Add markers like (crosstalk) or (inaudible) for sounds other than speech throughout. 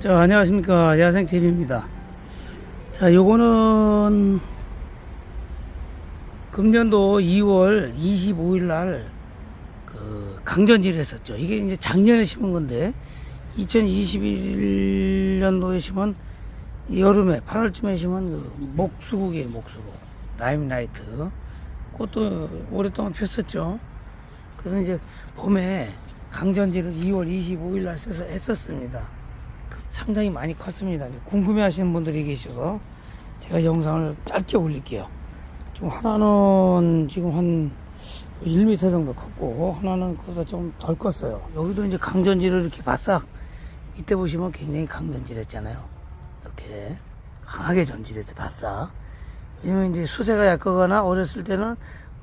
자, 안녕하십니까. 야생TV입니다. 자, 요거는 금년도 2월 25일 날 그 강전지를 했었죠. 이게 이제 작년에 심은 건데 2021년도에 심은 여름에 8월쯤에 심은 그 목수국이에요, 목수국. 라임라이트. 그것도 오랫동안 폈었죠. 그래서 이제 봄에 강전지를 2월 25일 날 써서 했었습니다. 그 상당히 많이 컸습니다. 궁금해 하시는 분들이 계셔서 제가 영상을 짧게 올릴게요. 지금 하나는 지금 한 1m 정도 컸고, 하나는 그보다 좀 덜 컸어요. 여기도 이제 강전지를 이렇게 바싹, 이때 보시면 굉장히 강전지랬잖아요. 이렇게 강하게 전지랬대, 바싹. 왜냐면 이제 수세가 약하거나 어렸을 때는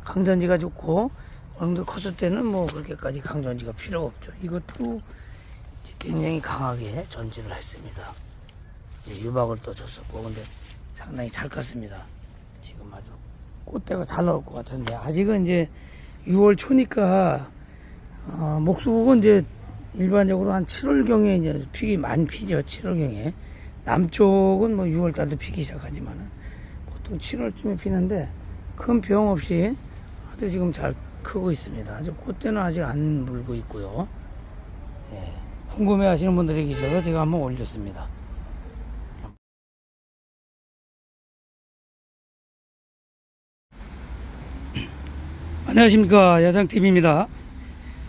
강전지가 좋고, 어느 정도 컸을 때는 뭐 그렇게까지 강전지가 필요 없죠. 이것도 굉장히 강하게 전지를 했습니다. 유박을 또 줬었고, 근데 상당히 잘 컸습니다. 지금 아주 꽃대가 잘 나올 것 같은데, 아직은 이제 6월 초니까, 어, 목수국은 이제 일반적으로 한 7월경에 이제 피기 많이 피죠. 7월경에. 남쪽은 뭐 6월 달도 피기 시작하지만은 보통 7월쯤에 피는데 큰 병 없이 아주 지금 잘 크고 있습니다. 아주 꽃대는 아직 안 물고 있고요. 예. 궁금해 하시는 분들이 계셔서 제가 한번 올렸습니다. (clears throat) 안녕하십니까. 야장TV입니다.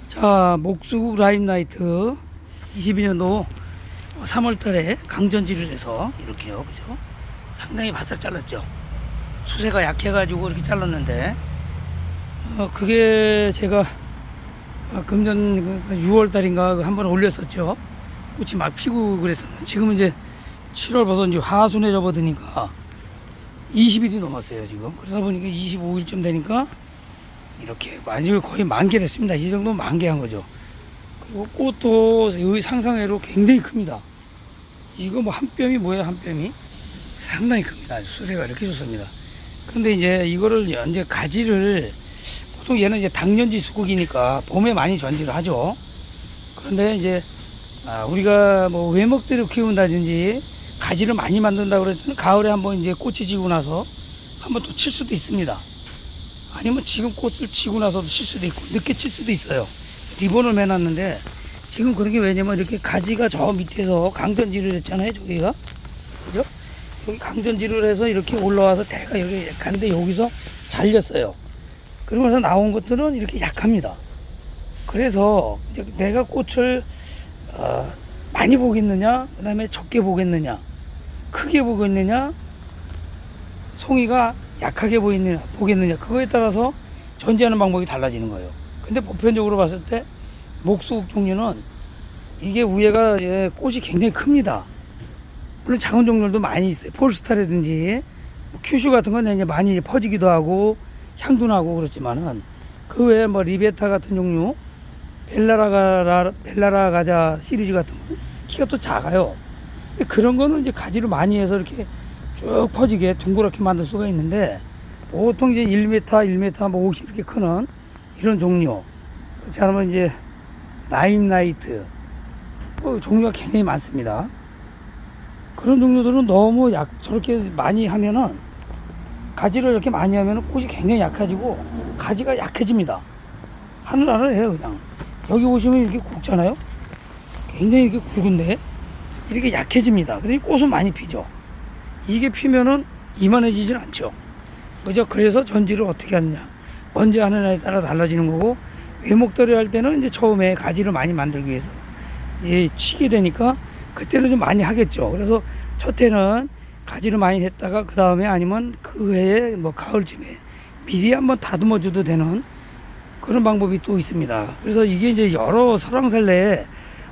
자, 목수국 라임나이트 22년도 3월 달에 강전지를 해서 이렇게요. 그죠? 상당히 바싹 잘랐죠. 수세가 약해가지고 이렇게 잘랐는데, 어, 그게 제가 어, 금년 6월 달인가 한 번 올렸었죠. 꽃이 막 피고 그랬었는데, 지금 이제 7월 벌써 이제 하순에 접어드니까 20일이 넘었어요, 지금. 그러다 보니까 25일쯤 되니까 이렇게 완전히 거의 만개 됐습니다. 이 정도면 만개한 거죠. 그리고 꽃도 여기 상상외로 굉장히 큽니다. 이거 뭐 한 뼘이 뭐예요, 한 뼘이? 상당히 큽니다. 수세가 이렇게 좋습니다. 근데 이제 이거를 이제 가지를 보통 얘는 이제 당년지 수국이니까 봄에 많이 전지를 하죠. 그런데 이제 아, 우리가 뭐 외목대로 키운다든지 가지를 많이 만든다 그랬더니 가을에 한번 이제 꽃이 지고 나서 한번 또 칠 수도 있습니다. 아니면 지금 꽃을 치고 나서도 칠 수도 있고 늦게 칠 수도 있어요. 리본을 매놨는데 지금 그런 게 왜냐면 이렇게 가지가 저 밑에서 강전지를 했잖아요. 저기가 그죠? 여기 강전지를 해서 이렇게 올라와서 대가 여기 약한데 여기서 잘렸어요. 그러면서 나온 것들은 이렇게 약합니다. 그래서 내가 꽃을 어, 많이 보겠느냐, 그 다음에 적게 보겠느냐, 크게 보겠느냐, 송이가 약하게 보이느냐, 보겠느냐, 그거에 따라서 전지하는 방법이 달라지는 거예요. 근데 보편적으로 봤을 때 목수국 종류는 이게 위에가 예, 꽃이 굉장히 큽니다. 물론 작은 종류도 많이 있어요. 폴스타라든지 뭐 큐슈 같은 건 이제 많이 퍼지기도 하고 향도 나고 그렇지만은 그 외에 뭐 리베타 같은 종류, 벨라라가 벨라라 가자 시리즈 같은 거 키가 또 작아요. 그런 거는 이제 가지를 많이 해서 이렇게 쭉 퍼지게 둥그렇게 만들 수가 있는데 보통 이제 1m, 1m 뭐 50 이렇게 크는 이런 종류. 그렇지 않으면 이제 라임라이트 뭐 종류가 굉장히 많습니다. 그런 종류들은 너무 약 저렇게 많이 하면은 가지를 이렇게 많이 하면은 꽃이 굉장히 약해지고 가지가 약해집니다. 하늘하늘해요 그냥. 여기 보시면 이렇게 굵잖아요. 굉장히 이렇게 굵은데 이렇게 약해집니다. 이 꽃은 많이 피죠. 이게 피면은 이만해지진 않죠. 그죠? 그래서 전지를 어떻게 하느냐. 언제 하느냐에 따라 달라지는 거고, 외목돌이 할 때는 이제 처음에 가지를 많이 만들기 위해서 예, 치게 되니까 그때는 좀 많이 하겠죠. 그래서 첫 해는 가지를 많이 했다가 그 다음에 아니면 그 해에 뭐 가을쯤에 미리 한번 다듬어 줘도 되는 그런 방법이 또 있습니다. 그래서 이게 이제 여러 설왕설래에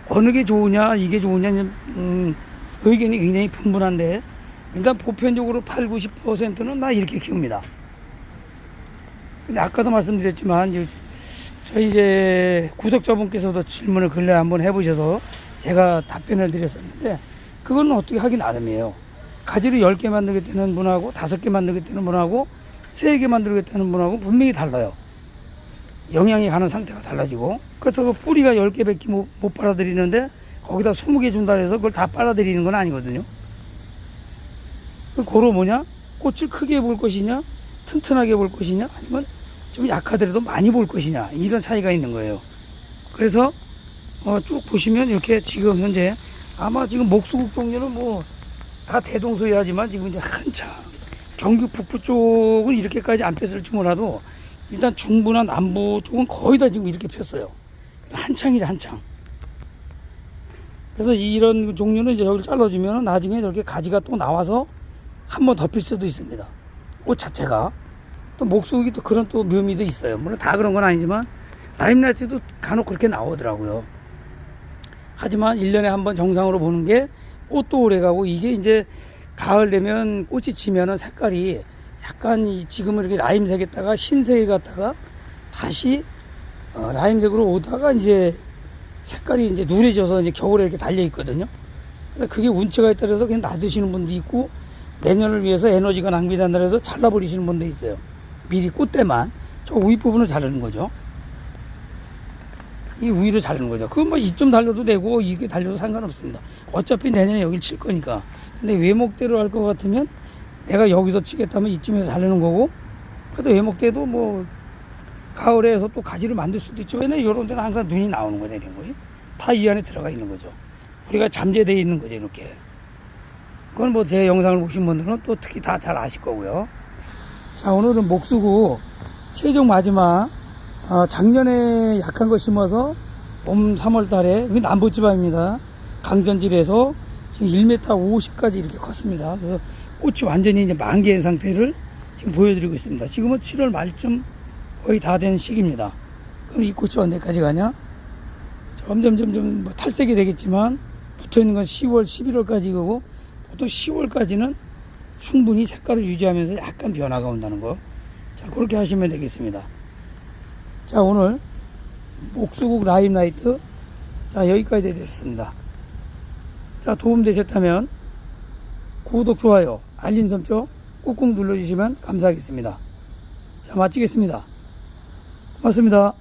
어느 게 좋으냐, 이게 좋으냐, 음, 의견이 굉장히 분분한데 일단 보편적으로 8, 90%는 나 이렇게 키웁니다. 근데 아까도 말씀드렸지만 저희 이제 구독자분께서도 질문을 근래 한번 해보셔서 제가 답변을 드렸었는데 그거는 어떻게 하기 나름이에요. 가지를 10개 만들겠다는 분하고 5개 만들겠다는 분하고 3개 만들겠다는 분하고 분명히 달라요. 영양이 가는 상태가 달라지고 그렇다고 뿌리가 10개 밖에 못, 못 빨아들이는데 거기다 20개 준다 해서 그걸 다 빨아들이는 건 아니거든요. 그 고로 뭐냐? 꽃을 크게 볼 것이냐? 튼튼하게 볼 것이냐? 아니면 좀 약하더라도 많이 볼 것이냐? 이런 차이가 있는 거예요. 그래서 어, 쭉 보시면 이렇게 지금 현재 아마 지금 목수국 종류는 뭐 다 대동소이하지만 지금 이제 한참 경기 북부 쪽은 이렇게까지 안 폈을지 몰라도 일단 중부나 남부 쪽은 거의 다 지금 이렇게 폈어요. 한창이죠 한창. 그래서 이런 종류는 이제 여기를 잘라주면 나중에 이렇게 가지가 또 나와서 한번더필 수도 있습니다. 꽃 자체가. 또 목수국이 또 그런 또 묘미도 있어요. 물론 다 그런 건 아니지만 라임라이트도 간혹 그렇게 나오더라고요. 하지만 1년에 한 번 정상으로 보는 게 꽃도 오래 가고 이게 이제 가을 되면 꽃이 지면은 색깔이 약간 이 지금은 이렇게 라임색에다가 흰색에 갔다가 다시 어, 라임색으로 오다가 이제 색깔이 이제 누래져서 이제 겨울에 이렇게 달려 있거든요. 그래서 그게 운치가 따라서 그냥 놔두시는 분도 있고 내년을 위해서 에너지가 낭비된다 해서 잘라버리시는 분도 있어요. 미리 꽃대만 저위 부분을 자르는 거죠. 이 위로 자르는 거죠. 그건 뭐 이쯤 달려도 되고 이게 달려도 상관없습니다. 어차피 내년에 여길 칠 거니까. 근데 외목대로 할 것 같으면 내가 여기서 치겠다면 이쯤에서 자르는 거고 그래도 외목대도 뭐 가을에 해서 또 가지를 만들 수도 있죠. 왜냐면 이런 데는 항상 눈이 나오는 거죠. 이런 거요. 다 이 안에 들어가 있는 거죠. 우리가 잠재되어 있는 거죠. 이렇게. 그건 뭐 제 영상을 보신 분들은 또 특히 다 잘 아실 거고요. 자, 오늘은 목수고 최종 마지막 어, 작년에 약한 거 심어서 봄 3월 달에 여기 남부지방입니다. 강전질에서 지금 1m 50까지 이렇게 컸습니다. 그래서 꽃이 완전히 이제 만개인 상태를 지금 보여드리고 있습니다. 지금은 7월 말쯤 거의 다 된 시기입니다. 그럼 이 꽃이 언제까지 가냐? 점점 점점 뭐 탈색이 되겠지만 붙어 있는 건 10월, 11월까지 고 보통 10월까지는 충분히 색깔을 유지하면서 약간 변화가 온다는 거. 자, 그렇게 하시면 되겠습니다. 자, 오늘 목수국 라임라이트 자, 여기까지 되겠습니다. 자, 도움 되셨다면 구독, 좋아요, 알림 설정 꾹꾹 눌러주시면 감사하겠습니다. 자, 마치겠습니다. 고맙습니다.